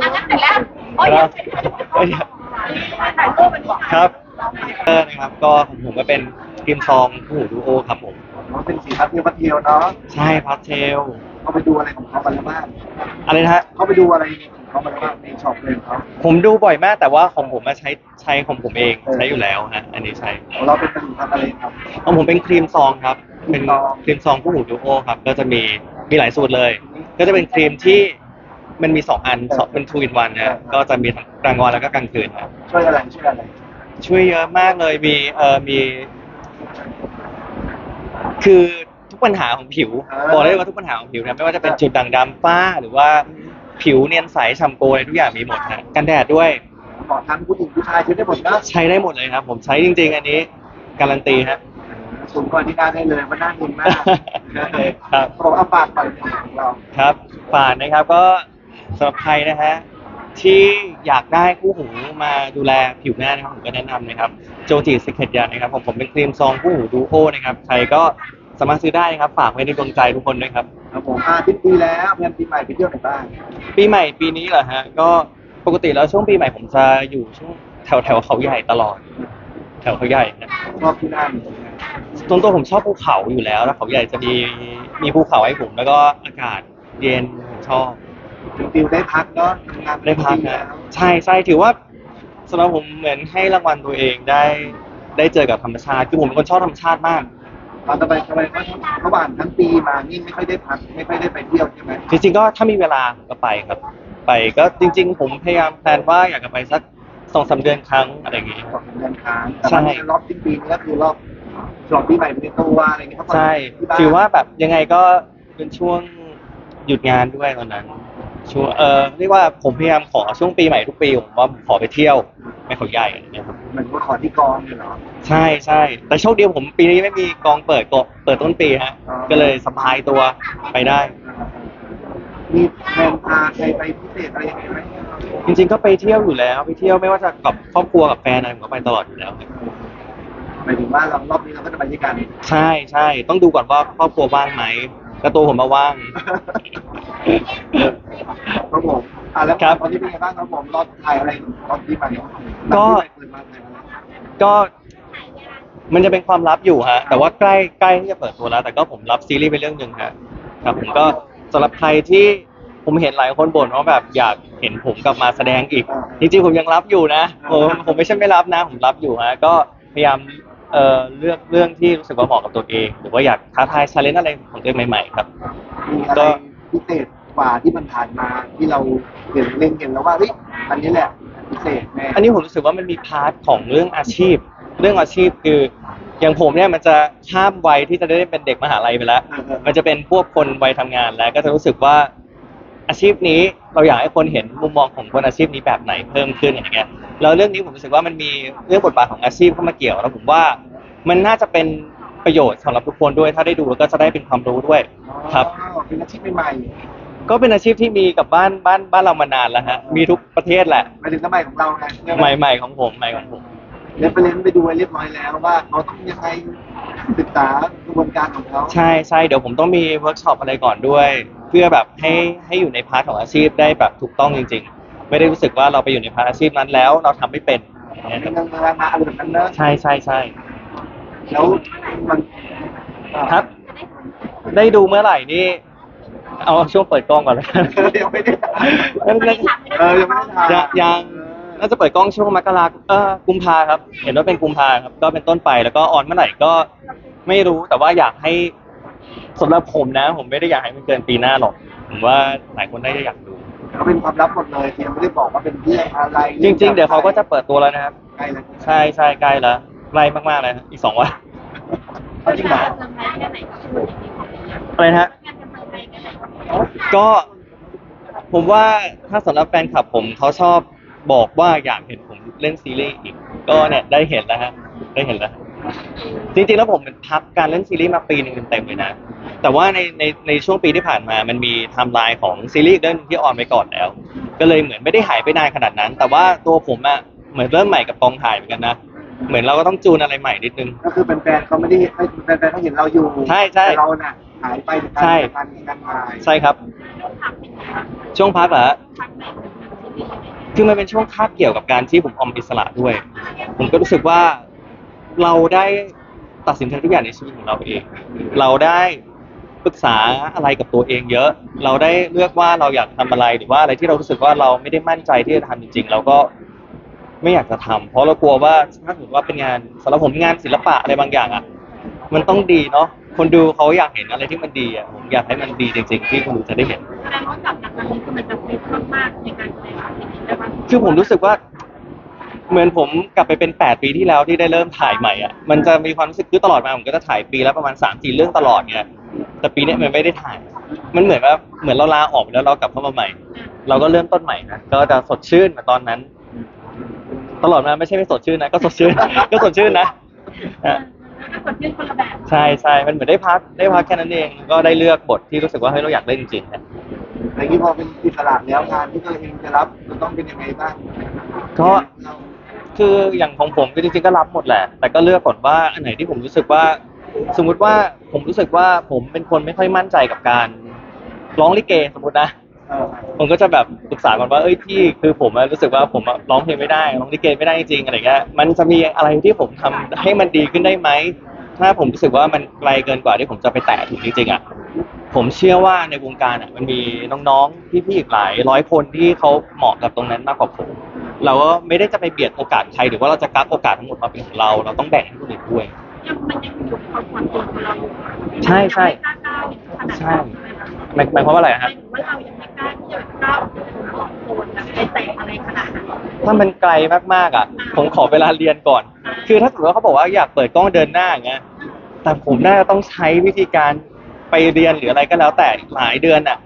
อันนั้นเสร็จแล้วโอ้ยยังเป็นถ่ายรูปเป็นของครับเออนะครับก็ของผมก็เป็นครีมซองคู่หูดูโอครับผมมันเป็นสีพัดเทียวพัดเทียวเนาะ ใช่พาสเทล เขาไปดูอะไรของเขามาแล้วบ้างอะไรนะฮะ เขาไปดูอะไรของเขามาแล้วบ้างในช็อปเลยของเขาผมดูบ่อยมากแต่ว่าของผมมาใช้ใช้ของผมเองใช้อยู่แล้วฮะอันนี้ใช้ของเราเป็นผลิตภัณฑ์อะไรครับ ของผมเป็นครีมซองครับ เป็นครีมซองครีมซองคู่หูดูโอครับ ก็จะมีมีหลายสูตรเลย ก็จะเป็นครีมที่มันมีสองอันสองเป็น two in one นะก็จะมีทั้งกลางวันแล้วก็กลางคืนครับช่วยอะไรช่วยอะไร ช่วยเยอะมากเลยมีเอ่อมี คือทุก ปัญหาของผิว บอกได้เลยว่าทุกปัญหาของผิวนะไม่ว่าจะเป็นจุดด่างดำฝ้า หรือว่าผิวเนียนใสฉ่ำโกอะไรทุกอย่างมีหมดนะกันแดดด้วยเหมาะทั้งผู้หญิงผู้ชายใช้ได้หมดนะใช้ได้หมดเลยครับ ผมใช้จริง ๆ อันนี้ การันตีฮะสูงกว่าที่หน้าได้เลยมันน่าดุนมากครับบอกเอาปากไปของเราครับฝากนะครับก็สำหรับใครนะฮะที่อยากได้คู่หูมาดูแลผิวหน้านะครับผมก็แนะนำนะครับโจจิสเก็ตยานะครับผมผมเป็นครีมซองคู่หูดูโอนะครับใครก็ สามารถซื้อได้นะครับ ฝากไว้ในดวงใจทุกคนด้วยครับ ครับผมอาทิตย์ปีแล้วเพื่อนปีใหม่ไปเที่ยวไหนบ้างปีใหม่ปีนี้เหรอฮะ ก็ปกติแล้วช่วงปีใหม่ผมจะอยู่ช่วงแถวแถวเขาใหญ่ตลอด แถวเขาใหญ่นะชอบที่นั่นตรงตัวผมชอบภูเขาอยู่แล้วแล้วเขาใหญ่จะมีมีภูเขาให้ผมแล้วก็อากาศเย็นผมชอบถึงฟิวได้พักเนาะทำงานได้พักนะใช่ใช่ถือว่าสำหรับผมเหมือนให้รางวัลตัวเองได้ได้เจอกับธรรมชาติคือผมเป็นคนชอบธรรมชาติมาก ตอนทำไมทำไมเพราะระหว่างทั้งปีมานี่ไม่ค่อยได้พักไม่ค่อยได้ไปเที่ยวใช่ไหมจริงๆก็ถ้ามีเวลาก็ไปครับ ไปก็จริง ๆ ผมพยายามแพลนว่าอยากจะไปสักสองสามเดือนครั้งอะไรอย่างงี้ สองเดือนค้างแต่ใช่ ว่ารอบสิ้นปีนี้ก็คือรอบฉลองปีใหม่เป็นตัวอะไรอย่างเงี้ยเขาก็ใช่ที่บ้นถือว่าแบบยังไงก็เป็นช่วงหยุดงานด้วยตอนนั้น ช่วงเออเรียกว่าผมพยายามขอช่วงปีใหม่ทุกปีผมว่าผมขอไปเที่ยวไปเขาใหญ่อะไรอย่างเงี้ยครับเหมือนว่าขอที่กองเนี่ยเหรอ ใช่ใช่แต่โชคดีผมปีนี้ไม่มีกองเปิดกองเปิดต้นปีฮะอ๋อ ก็เลยสบายตัวไปได้ มีแผนพาใครไปพิเศษอะไรยังไงไหมจริง ๆ ก็ไปเที่ยวอยู่แล้ว ไปเที่ยวไม่ว่าจะกับครอบครัวกับแฟนอะไรผมก็ไปตลอดอยู่แล้วครับหมายถึงว่าเรารอบนี้เราก็จะไปด้วยกันใช่ใช่ต้องดูก่อนว่าครอบครัวว่างไหม แล้วตัวผมมาว่าง ครับผมอะแล้วครับตอนนี้เป็นไงบ้างครับผมรอบถ่ายอะไรรอบที่ใหม่ก็ เปิดมาถ่ายอะไรก็มันจะเป็นความลับอยู่ฮะ แต่ว่าใกล้ใกล้ที่จะเปิดตัวแล้ว แต่ก็ผมรับซีรีส์ไปเรื่องหนึ่งฮะครับผมก็สำหรับใครที่ผมเห็นหลายคนบ่นว่าแบบอยากเห็นผมกลับมาแสดงอีกจริงๆผมยังรับอยู่นะผมผมไม่ใช่ไม่รับนะ ผมรับอยู่ฮะก็พยายาม เอ่อเลือกเรื่องที่รู้สึกว่าเหมาะกับตัวเอง หรือว่าอยากท้าทายชาเลนจ์อะไรของตัวเองใหม่ๆครับ มีอะไรพิเศษกว่าที่มันผ่านมาที่เราเห็นเล็งเห็นแล้วว่าเฮ้ยอันนี้แหละพิเศษแน่อันนี้ผมรู้สึกว่ามันมีพาร์ทของเรื่องอาชีพ เรื่องอาชีพคืออย่างผมเนี่ยมันจะข้ามวัยที่จะได้เป็นเด็กมหาลัยไปแล้ว มันจะเป็นพวกคนวัยทำงานแล้ว ก็จะรู้สึกว่า อาชีพนี้เราอยากให้คนเห็นมุมมองของคนอาชีพนี้แบบไหนเพิ่มขึ้นอย่างเงี้ยแล้วเรื่องนี้ผมรู้สึกว่ามันมีเรื่องบทบาทของอาชีพเข้ามาเกี่ยวแล้วผมว่ามันน่าจะเป็นประโยชน์สำหรับทุกคนด้วย ถ้าได้ดูแล้วก็จะได้เป็นความรู้ด้วยครับอ๋อเป็นอาชีพใหม่ก็เป็นอาชีพที่มีกับบ้านบ้านบ้านเรามานานแล้วฮะมีทุกประเทศแหละๆหมายถึงสมัยของเราไงใหม่ๆของผมใหม่ของผม เรียนไปเรียนไปดูไว้เรียบร้อยแล้วว่าเขาต้องยังไงศึกษากระบวนการของเขาใช่ใช่เดี๋ยวผมต้องมีเวิร์กช็อปอะไรก่อนด้วย เพื่อแบบให้ให้อยู่ในพาร์ทของอาชีพได้แบบถูกต้องจริง ๆ ไม่ได้รู้สึกว่าเราไปอยู่ในพาร์ทอาชีพนั้นแล้ว เราทำไม่เป็นอย่างเงี้ยเป็คนรับงานมาอะไรแบบนั้นเนอะใช่ใช่ใช่แล้วมันครับ ได้ดูเมื่อไหร่นี่ เอาช่วงเปิดกล้องก่อนเลยกันยังไม่ได้ถ่ายยังไม่ได้เออยังไม่ได้ถ่ายยังยัง น่าจะเปิดกล้องช่วงมกราเออกุมภาครับ เห็นว่าเป็นกุมภาครับ ก็เป็นต้นไปแล้วก็ออนเมื่อไหร่ก็ไม่รู้แต่ว่าอยากให้สำหรับผมนะ ผมไม่ได้อยากให้มันเกินปีหน้าหรอก ผมว่าหลายคนน่าจะอยากดู เขาเป็นความลับหมดเลยที่ยังไม่ได้บอกว่าเป็นเรื่องอะไรจริง ๆ เดี๋ยวเขาก็จะเปิดตัวแล้วนะครับ ใกล้แล้วใช่ใช่ใกล้แล้วใกล้มากๆเลยครับอีกสองวันเอาจริงเหรออะไรนะฮะก็ผมว่าถ้าสำหรับแฟนคลับผมเขาชอบ บอกว่าอยากเห็นผมเล่นซีรีส์อีก ก็เนี่ยได้เห็นแล้วฮะได้เห็นแล้ว จริงๆแล้วผมเป็นพักการเล่นซีรีส์มาปีหนึ่งเต็มๆเลยนะ แต่ว่าในในในช่วงปีที่ผ่านมามันมีไทม์ไลน์ของซีรีส์อีกเรื่องหนึ่งที่ออนไปก่อนแล้ว ก็เลยเหมือนไม่ได้หายไปนานขนาดนั้น แต่ว่าตัวผมอะเหมือนเริ่มใหม่กับกองถ่ายเหมือนกันนะเหมือนเราก็ต้องจูนอะไรใหม่นิดนึง ก็คือแฟนๆเขาไม่ได้เอ้ยแฟนๆเขาเห็นเราอยู่ใช่ใช่ แต่เราน่ะหายไปจากการใช่ทำงานการถ่ายใช่ครับ ช่วงพักเหรอฮะ คือมันเป็นช่วงคาบเกี่ยวกับการที่ผมออมอิสระด้วย ผมก็รู้สึกว่าเราได้ตัดสินใจทุกอย่างในชีวิตของเราเอง เราได้ปรึกษาอะไรกับตัวเองเยอะ เราได้เลือกว่าเราอยากทำอะไรหรือว่าอะไรที่เรารู้สึกว่าเราไม่ได้มั่นใจที่จะทำจริงๆเราก็ไม่อยากจะทำเพราะเรากลัวว่าถ้าถือว่าเป็นงานสำหรับผมงานศิลปะอะไรบางอย่างอะ มันต้องดีเนาะ คนดูเขาอยากเห็นอะไรที่มันดีอะผมอยากให้มันดีจริงๆที่คนดูจะได้เห็น แสดงว่ากลับจากนั้นคือมันจะฟิตมากๆในการแสดงอย่างนี้ได้ปะคือผมรู้สึกว่า เหมือนผมกลับไปเป็นแปดปีที่แล้วที่ได้เริ่มถ่ายใหม่อะมันจะมีความรู้สึกคือตลอดมาผมก็จะถ่ายปีละประมาณสามสี่เรื่องตลอดไงแต่ปีเนี้ยมันไม่ได้ถ่าย มันเหมือนว่าเหมือนเราลาออกไปแล้วเรากลับเข้ามาใหม่ เราก็เริ่มต้นใหม่นะก็จะสดชื่นเหมือนตอนนั้น ตลอดมาไม่ใช่ไม่สดชื่นนะก็สดชื่น ก็สดชื่นนะฮะก็กดยื่นคนละแบบ ใช่ใช่มันเหมือนได้พักได้พักแค่นั้นเองก็ได้เลือกบทที่รู้สึกว่าเฮ้ยเราอยากเล่นจริงๆนะอย่างนี้พอเป็นอิสระแล้วงานที่ตัวเองจะรับจะต้องเป็นยังไงบ้างก็เราคืออย่างของผมคือจริงๆก็รับหมดแหละ แต่ก็เลือกก่อนว่าอันไหนที่ผมรู้สึกว่า สมมุติว่าผมรู้สึกว่าผมเป็นคนไม่ค่อยมั่นใจกับการร้องลิเกสมมตินะเออผมก็จะแบบปรึกษาก่อนว่าเอ้ยพี่คือผมอะรู้สึกว่าผมอะร้องเพลงไม่ได้ร้องลิเกไม่ได้จริงๆอะไรเงี้ยมันจะมีอะไรที่ผมทำให้มันดีขึ้นได้ไหม ถ้าผมรู้สึกว่ามันไกลเกินกว่าที่ผมจะไปแตะถึงจริงๆอะผมเชื่อว่าในวงการอะมันมีน้องๆพี่ๆอีกหลายร้อยคนที่เขาเหมาะกับตรงนั้นมากกว่าผม เราก็ไม่ได้จะไปเบียดโอกาสใครหรือว่าเราจะกักโอกาสทั้งหมดมาเป็นของเรา เราต้องแบ่งให้คนอื่นด้วยยังมันยังอยู่ในความควรตัวของเราอยู่ใช่ใช่ยังไม่กล้าก้าวขนาดนั้นใช่หมายหมายความว่าอะไรหอะมาฮะยถึงว่าเรายังไม่กล้าที่จะก้าวออกจากของโซนแบบไปแตะอะไรขนาดนั้นถ้ามันไกลมากๆอะ ผมขอเวลาเรียนก่อน คือถ้าสมมติว่าเขาบอกว่าอยากเปิดกล้องเดินหน้าอย่างเงี้ยแต่ผมน่าจะต้องใช้วิธีการไปเรียนหรืออะไรก็แล้วแต่หลายเดือนอะ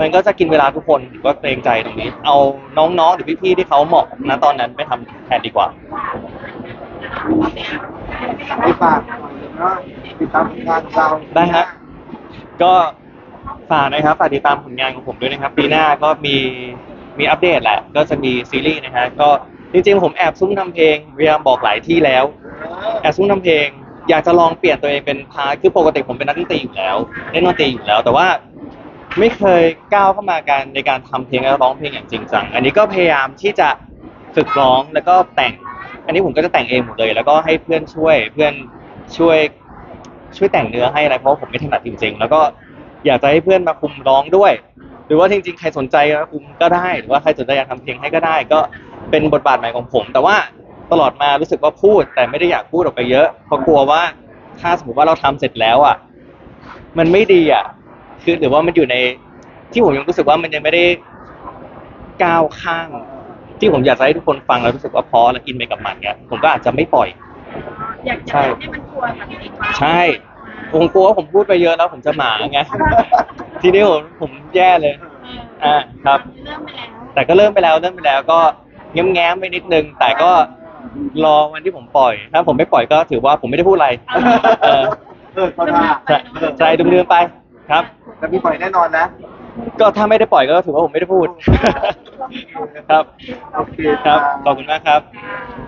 มันก็จะกินเวลาทุกคนผมก็เกรงใจตรงนี้ เอาน้องๆหรือพี่ๆที่เขาเหมาะนะตอนนั้นไม่ทำแทนดีกว่า ให้ฝากหน่อยเนาะติดตามผลงานของเราได้ฮะ ก็ฝากนะครับฝากติดตามผลงานของผมด้วยนะครับ ปีหน้าก็มีมีอัปเดตแหละ ก็จะมีซีรีส์นะฮะก็ จริงๆผมแอบซุ่มทำเพลงพยายามบอกหลายที่แล้ว แอบซุ่มทำเพลง อยากจะลองเปลี่ยนตัวเองเป็นพาร์ทคือปกติผมเป็นนักดนตรีอยู่แล้วเล่นดนตรีอยู่แล้ว แต่ว่าไม่เคยก้าวเข้ามาการในการทำเพลงและร้องเพลงอย่างจริงจังอันนี้ก็พยายามที่จะฝึกร้องแล้วก็แต่ง อันนี้ผมก็จะแต่งเองหมดเลย แล้วก็ให้เพื่อนช่วยเพื่อนช่วยช่วยแต่งเนื้อให้อะไรเพราะว่าผมไม่ถนัดจริง ๆ แล้วก็อยากจะให้เพื่อนมาคุมร้องด้วย หรือว่าจริง ๆ ใครสนใจมาคุมก็ได้ หรือว่าใครสนใจอยากทำเพลงให้ก็ได้ก็ เป็นบทบาทใหม่ของผม แต่ว่าตลอดมารู้สึกว่าพูด แต่ไม่ได้อยากพูดออกไปเยอะเพราะกลัวว่าถ้าสมมติว่าเราทำเสร็จแล้วอะ มันไม่ดีอะ คือหรือว่ามันอยู่ในที่ผมยังรู้สึกว่ามันยังไม่ได้ก้าวข้างที่ผมอยากจะให้ทุกคนฟังแล้วรู้สึกว่าเพอและอินไปกับมันเนี้ยผมก็อาจจะไม่ปล่อย อยากจะให้มันชัวร์แบบนี้ใช่ ผมกลัวว่าผมพูดไปเยอะแล้วผมจะหมาไง ทีนี้ผมผมแย่เลย อ่าครับ เริ่มไปแล้ว แต่ก็เริ่มไปแล้วเริ่มไปแล้วก็ แง้มแง้มๆไปนิดนึง แต่ก็รอวันที่ผมปล่อย ถ้าผมไม่ปล่อยก็ถือว่าผมไม่ได้พูดอะไร เออเออเขาท่าใช่ใช่ดำเนินไปครับจะมีปล่อยแน่นอนนะ ก็ถ้าไม่ได้ปล่อยก็ถือว่าผมไม่ได้พูด ครับ โอเค ครับ ขอบคุณมากครับอ่า